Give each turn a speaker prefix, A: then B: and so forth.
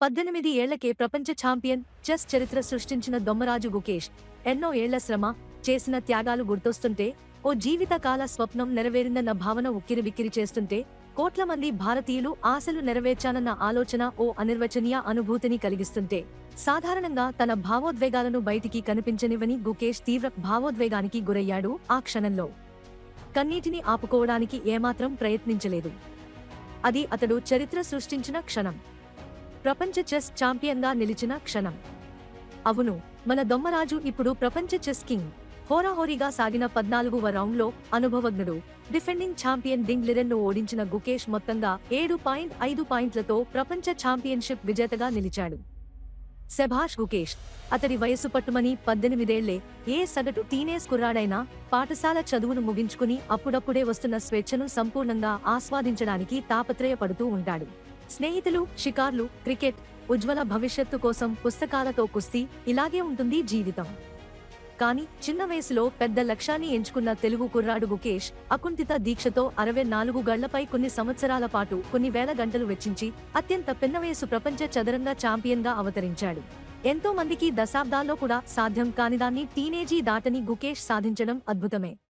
A: పద్దెనిమిది ఏళ్ళకే ప్రపంచ champion chess చరిత్ర సృష్టించిన దొమ్మరాజు గుకేష్ ఎన్నో ఏళ్ళ శ్రమ చేసిన త్యాగాలు గుర్తొస్తుంటే ఓ జీవితకాల స్వప్నం నెరవేరిందన్న భావన ఉక్కిరిబిక్కిరి చేస్తుంటే కోట్ల మంది భారతీయులు ఆశలు నెరవేర్చానన్న ఆలోచన ఓ అనిర్వచనీయ అనుభూతిని కలిగిస్తుంటే సాధారణంగా తన భావోద్వేగాలను బయటికి కనిపించనివని గుకేష్ తీవ్ర భావోద్వేగానికి గురయ్యాడు ఆ క్షణంలో. కన్నీటిని ఆపుకోవడానికి ఏమాత్రం ప్రయత్నించలేదు. అది అతడు చరిత్ర సృష్టించిన క్షణం. ప్రపంచ చెస్ ఛాంపియన్గా నిలిచిన క్షణం. అవును మన దొమ్మరాజు ఇప్పుడు ప్రపంచ చెస్ కింగ్. హోరాహోరీగా సాగిన పద్నాలుగువ రౌండ్లో అనుభవజ్ఞుడు డిఫెండింగ్ ఛాంపియన్ డింగ్ లిరెన్ను ఓడించిన గుకేష్ మొత్తంగా ఏడు పాయింట్ ఐదు పాయింట్లతో ప్రపంచ ఛాంపియన్షిప్ విజేతగా నిలిచాడు. శభాష్ గుకేష్ అతడి వయసు పట్టుమని పద్దెనిమిదేళ్ళే ఏ సగటు టీనేజ్ కుర్రాడైనా పాఠశాల చదువును ముగించుకుని అప్పుడప్పుడే వస్తున్న స్వేచ్ఛను సంపూర్ణంగా ఆస్వాదించడానికి తాపత్రయపడుతూ ఉంటాడు. స్నేహితులు షికార్లు క్రికెట్ ఉజ్వల భవిష్యత్తు కోసం పుస్తకాలతో కుస్తీ ఇలాగే ఉంటుంది జీవితం. కానీ చిన్న వయసులో పెద్ద లక్ష్యాన్ని ఎంచుకున్న తెలుగు కుర్రాడు గుకేష్ అకుంఠిత దీక్షతో అరవై నాలుగు గళ్ళపై కొన్ని సంవత్సరాల పాటు కొన్ని వేల గంటలు వెచ్చించి అత్యంత పిన్న వయసు ప్రపంచ చదరంగ ఛాంపియన్గా అవతరించాడు. ఎంతో మందికి దశాబ్దాల్లో కూడా సాధ్యం కానిదాన్ని టీనేజీ దాటని గుకేష్ సాధించడం అద్భుతమే.